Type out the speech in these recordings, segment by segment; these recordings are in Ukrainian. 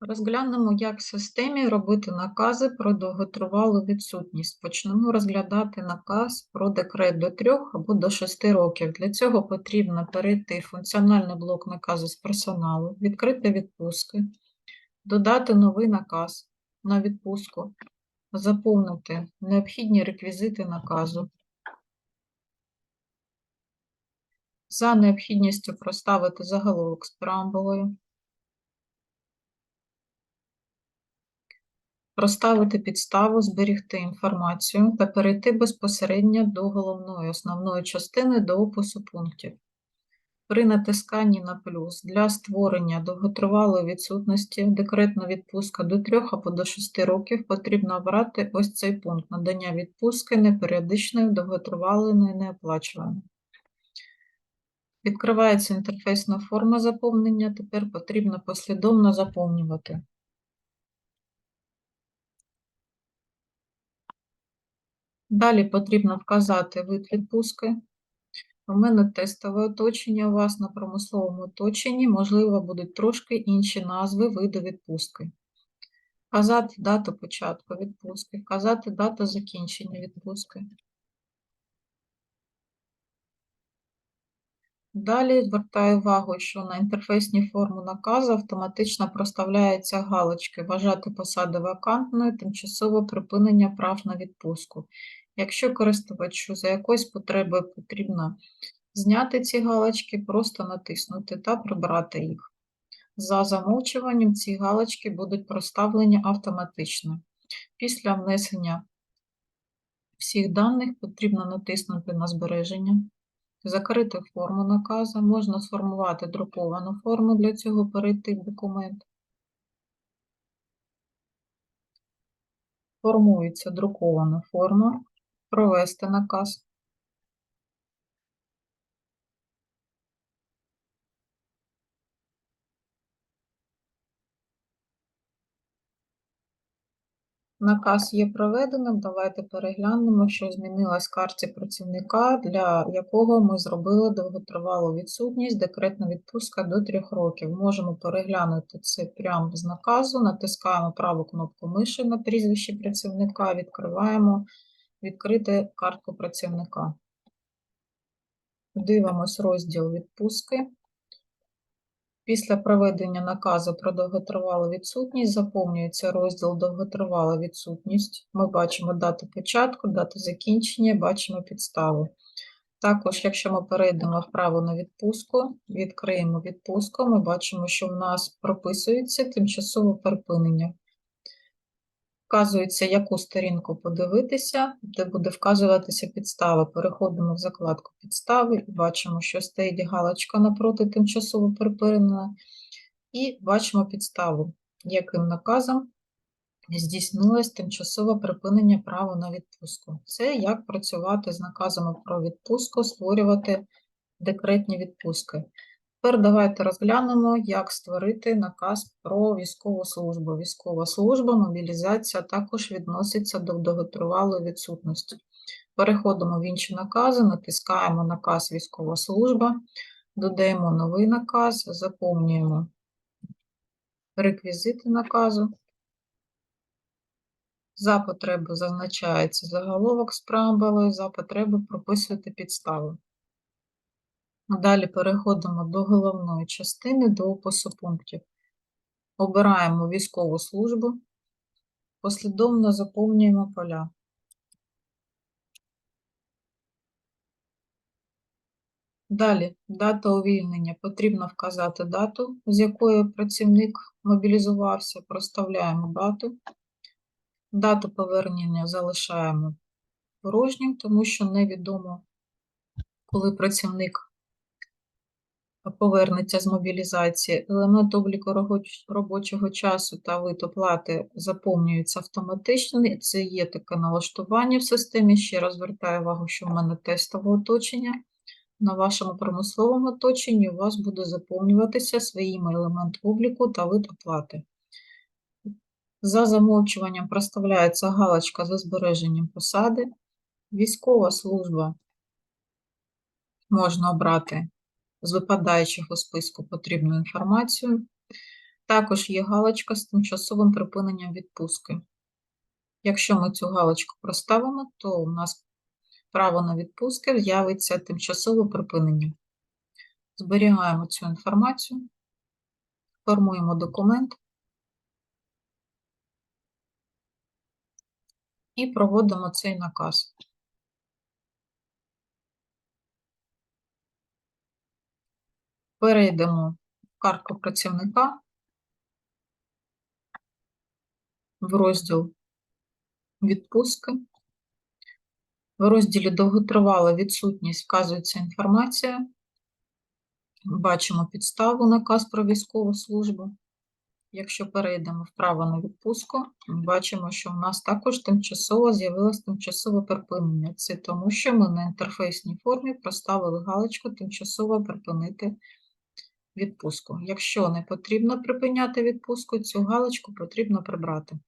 Розглянемо, як в системі робити накази про довготривалу відсутність. Почнемо розглядати наказ про декрет до 3 або до 6 років. Для цього потрібно перейти функціональний блок наказу з персоналу, відкрити відпустки, додати новий наказ на відпустку, заповнити необхідні реквізити наказу. За необхідністю проставити заголовок з преамбулою. Проставити підставу, зберігти інформацію та перейти безпосередньо до головної основної частини до опису пунктів. При натисканні на плюс для створення довготривалої відсутності декретна відпустка до 3 або до 6 років потрібно обрати ось цей пункт надання відпустки неперіодичної, довготривалої неоплачуваної. Відкривається інтерфейсна форма заповнення, тепер потрібно послідовно заповнювати. Далі потрібно вказати вид відпустки. У мене тестове оточення, у вас на промисловому оточенні, можливо, будуть трошки інші назви виду відпустки. Вказати дату початку відпустки, вказати дату закінчення відпустки. Далі звертаю увагу, що на інтерфейсній форму наказу автоматично проставляються галочки «Вважати посаду вакантною, тимчасове припинення прав на відпустку». Якщо користувачу за якоюсь потребою потрібно зняти ці галочки, просто натиснути та прибрати їх. За замовчуванням ці галочки будуть проставлені автоматично. Після внесення всіх даних потрібно натиснути на збереження, закрити форму наказу, можна сформувати друковану форму, для цього перейти в документ. Формується друкована форма, провести наказ. Наказ є проведеним. Давайте переглянемо, що змінилось в карті працівника, для якого ми зробили довготривалу відсутність, декретна відпустка до 3 років. Можемо переглянути це прямо з наказу, натискаємо праву кнопку миші на прізвище працівника, відкриваємо відкрити картку працівника. Дивимось розділ відпустки. Після проведення наказу про довготривалу відсутність заповнюється розділ довготривала відсутність. Ми бачимо дату початку, дату закінчення, бачимо підставу. Також, якщо ми перейдемо вправо на відпустку, відкриємо відпустку, ми бачимо, що в нас прописується тимчасове припинення. Вказується, яку сторінку подивитися, де буде вказуватися підстава. Переходимо в закладку підстави і бачимо, що стоїть галочка напроти тимчасово припинена, і бачимо підставу, яким наказом здійснилось тимчасове припинення права на відпустку. Це як працювати з наказами про відпустку, створювати декретні відпустки. Тепер давайте розглянемо, як створити наказ про військову службу. Військова служба, мобілізація також відноситься до довготривалої відсутності. Переходимо в інші накази, натискаємо наказ військова служба, додаємо новий наказ, заповнюємо реквізити наказу. За потреби зазначається заголовок з преамбулою, за потреби прописуєте підставу. Далі переходимо до головної частини, до опису пунктів. Обираємо військову службу, послідовно заповнюємо поля. Далі, дата увільнення. Потрібно вказати дату, з якої працівник мобілізувався, проставляємо дату. Дату повернення залишаємо порожнім, тому що невідомо, коли працівник повернеться з мобілізації, елемент обліку робочого часу та вид оплати заповнюється автоматично. Це є таке налаштування в системі. Ще раз звертаю увагу, що в мене тестове оточення. На вашому промисловому оточенні у вас буде заповнюватися своїми елемент обліку та вид оплати. За замовчуванням проставляється галочка за збереженням посади. Військова служба можна обрати з випадаючого списку потрібну інформацію. Також є галочка з тимчасовим припиненням відпустки. Якщо ми цю галочку проставимо, то у нас право на відпустки з'явиться тимчасове припинення. Зберігаємо цю інформацію, формуємо документ і проводимо цей наказ. Перейдемо в картку працівника в розділ відпустки. В розділі довготривала відсутність вказується інформація. Бачимо підставу наказ про військову службу. Якщо перейдемо вправо на відпустку, бачимо, що в нас також тимчасово з'явилось тимчасове припинення. Це тому, що ми на інтерфейсній формі проставили галочку тимчасово припинити відпустку. Якщо не потрібно припиняти відпустку, цю галочку потрібно прибрати.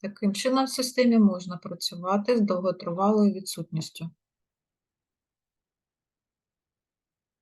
Таким чином, в системі можна працювати з довготривалою відсутністю.